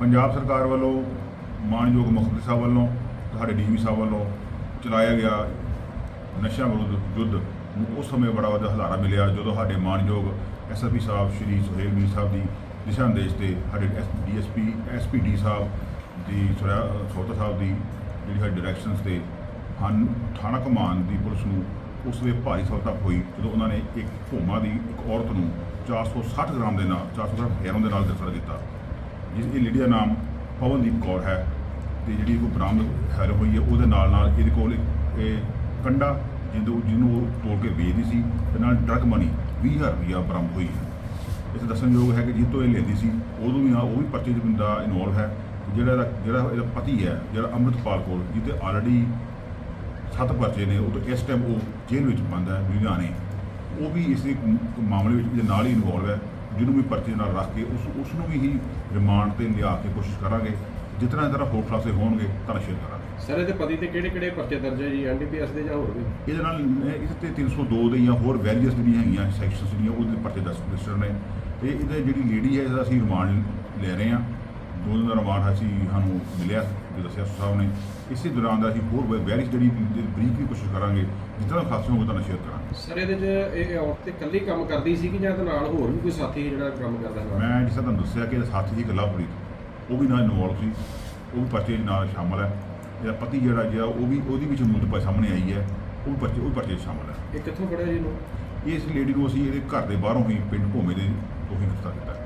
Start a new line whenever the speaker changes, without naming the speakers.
ਪੰਜਾਬ ਸਰਕਾਰ ਵੱਲੋਂ ਮਾਨਯੋਗ ਮੁੱਖ ਮੰਤਰੀ ਸਾਹਿਬ ਵੱਲੋਂ ਸਾਡੇ ਡੀਵੀ ਸਾਹਿਬ ਵੱਲੋਂ ਚਲਾਇਆ ਗਿਆ ਨਸ਼ਿਆਂ ਵਿਰੁੱਧ ਯੁੱਧ ਨੂੰ ਉਸ ਸਮੇਂ ਬੜਾ ਵੱਡਾ ਹਲਾਰਾ ਮਿਲਿਆ, ਜਦੋਂ ਸਾਡੇ ਮਾਨਯੋਗ ਐਸਐਸਪੀ ਸਾਹਿਬ ਸ਼੍ਰੀ ਸੁਹੇਲ ਮੀਰ ਸਾਹਿਬ ਦੀ ਦਿਸ਼ਾ ਨਿਰਦੇਸ਼ ਤੇ ਸਾਡੇ ਡੀਐਸਪੀ ਐਸਪੀਡੀ ਸਾਹਿਬ ਦੀ ਸੋਤਾ ਸਾਹਿਬ ਦੀ ਜਿਹੜੀ ਸਾਡੀ ਡਾਇਰੈਕਸ਼ਨਸ ਤੇ ਹਨ, ਥਾਣਾ ਕਮਾਨ ਦੀ ਪੁਲਿਸ ਨੂੰ ਉਸ ਵੇ ਭਾਰੀ ਸਫਲਤਾ ਹੋਈ, ਜਦੋਂ ਉਹਨਾਂ ਨੇ ਇੱਕ ਭੋਮਾ ਦੀ ਇੱਕ ਔਰਤ ਨੂੰ 460 ਗ੍ਰਾਮ ਦੇ ਨਾਲ 460 ਗ੍ਰਾਮ ਹੈਰੋਨ ਦੇ ਨਾਲ ਗ੍ਰਿਫਤਾਰ ਕੀਤਾ। ਇਹ ਲੇਡੀ ਦਾ ਨਾਮ ਪਵਨਦੀਪ ਕੌਰ ਹੈ ਤੇ ਜਿਹੜੀ ਉਹ ਬਰਾਮਦ ਹੈਰ ਹੋਈ ਹੈ, ਉਹਦੇ ਨਾਲ ਨਾਲ ਇਹਦੇ ਕੋਲ ਇਹ ਕੰਡਾ ਜਿਹਨੂੰ ਜਿਹਨੂੰ ਉਹ ਤੋੜ ਕੇ ਵੇਚਦੀ ਸੀ ਤੇ ਨਾਲ ਡਰਗ ਮਨੀ 20000 ਰੁਪਇਆ ਬਰਾਮਦ ਹੋਈ ਹੈ। ਇਸ ਦੱਸਣਯੋਗ ਹੈ ਕਿ ਜਿਸ ਤੋਂ ਇਹ ਲੈਂਦੀ ਸੀ, ਉਦੋਂ ਵੀ ਆ ਉਹ ਵੀ ਪਰਚੇ ਦੇ ਬੰਦਾ ਇਨਵੋਲਵ ਹੈ ਜਿਹੜਾ ਇਹਦਾ ਜਿਹੜਾ ਇਹਦਾ ਪਤੀ ਹੈ, ਜਿਹੜਾ ਅੰਮ੍ਰਿਤਪਾਲ ਕੌਰ, ਜਿਹਦੇ ਆਲਰੇਡੀ ਸੱਤ ਪਰਚੇ ਨੇ, ਉਹ ਤੋਂ ਇਸ ਟਾਈਮ ਉਹ ਜੇਲ੍ਹ ਵਿੱਚ ਬੰਦ ਹੈ, ਲੁਧਿਆਣੇ। ਉਹ ਵੀ ਇਸ ਮਾਮਲੇ ਵਿੱਚ ਇਹਦੇ ਨਾਲ ਹੀ ਇਨਵੋਲਵ ਹੈ। ਜਿਹਨੂੰ ਵੀ ਪਰਚੇ ਨਾਲ ਰੱਖ ਕੇ ਉਸ ਉਸ ਨੂੰ ਵੀ ਹੀ ਰਿਮਾਂਡ ਤੇ ਲਿਆ ਕੇ ਕੋਸ਼ਿਸ਼ ਕਰਾਂਗੇ। ਜਿਤਨਾ ਤਰ੍ਹਾਂ ਹੋਰ ਖਲਾਸੇ ਹੋਣਗੇ ਤਾਂ ਸ਼ੇਅਰ ਕਰਾਂਗੇ।
ਸਰ ਇਹਦੇ ਪਤੀ ਤੇ ਕਿਹੜੇ ਕਿਹੜੇ ਪਰਚੇ ਦਰਜ ਹੈ ਜੀ? ਐਨਡੀਪੀਐਸ ਦੇ ਜਾਂ ਹੋਰ ਵੀ?
ਇਹਦੇ ਨਾਲ ਇਸ ਤੇ 302 ਦੇ ਜਾਂ ਹੋਰ ਵੈਰੀਅਸ ਜਿਹੜੀਆਂ ਹੈਗੀਆਂ ਸੈਕਸ਼ਨਸ ਜਿਹੜੀਆਂ ਉਹਦੇ ਪਰਚੇ ਦਸ ਰਜਿਸਟਰ ਨੇ। ਤੇ ਇਹਦੇ ਜਿਹੜੀ ਲੇਡੀ ਹੈ ਇਹਦਾ ਅਸੀਂ ਰਿਮਾਂਡ ਲੈ ਰਹੇ ਹਾਂ। ਦੋ ਦਿਨ ਦਾ ਰਿਮਾਂਡ ਅਸੀਂ ਸਾਨੂੰ ਮਿਲਿਆ ਜੋ ਦੱਸਿਆ ਸਾਹਿਬ ਨੇ। ਇਸੇ ਦੌਰਾਨ ਦਾ ਅਸੀਂ ਹੋਰ ਵੈਰੀਅਸ ਜਿਹੜੀ ਬਰੀਕ ਵੀ ਕੋਸ਼ਿਸ਼ ਕਰਾਂਗੇ ਜਿੱਦਾਂ ਖਾਸੇ ਹੋਵੇ ਤਾਂ ਸ਼ੇਅਰ ਕਰਾਂਗੇ।
ਸਰ ਇਹਦੇ 'ਚ ਇਹ ਔਰਤ ਤੇ ਇਕੱਲੀ ਕੰਮ ਕਰਦੀ ਸੀ ਕਿ ਜਾਂ ਇਹਦੇ ਨਾਲ ਹੋਰ ਵੀ ਕੋਈ ਸਾਥੀ ਜਿਹੜਾ ਕੰਮ ਕਰਦਾ ਹੈ
ਮੈਂ ਜਿਸ ਤਰ੍ਹਾਂ ਤੁਹਾਨੂੰ ਦੱਸਿਆ ਕਿ ਸਾਥੀ ਦੀ ਗੁਰਲਾਪ੍ਰੀਤ ਉਹ ਵੀ ਨਾਲ ਇਨਵੋਲਵ ਸੀ। ਉਹ ਵੀ ਪਰਚੇ ਨਾਲ ਸ਼ਾਮਲ ਹੈ। ਇਹਦਾ ਪਤੀ ਜਿਹੜਾ ਜਿਹੜਾ ਉਹ ਵੀ ਉਹਦੀ ਵੀ ਜਮੂਤ ਪਾ ਸਾਹਮਣੇ ਆਈ ਹੈ। ਉਹ ਵੀ ਪਰਚੇ ਉਹ ਪਰਚੇ ਸ਼ਾਮਲ ਹੈ।
ਇਹ ਕਿੱਥੋਂ ਫੜਿਆ ਜੀ ਇਹਨੂੰ?
ਇਸ ਲੇਡੀ ਨੂੰ ਅਸੀਂ ਇਹਦੇ ਘਰ ਦੇ ਬਾਹਰੋਂ ਹੀ ਪਿੰਡ ਭੋਮੇ ਦੇ ਤੋਂ ਹੀ ਗ੍ਰਿਫਤਾਰ ਕੀਤਾ।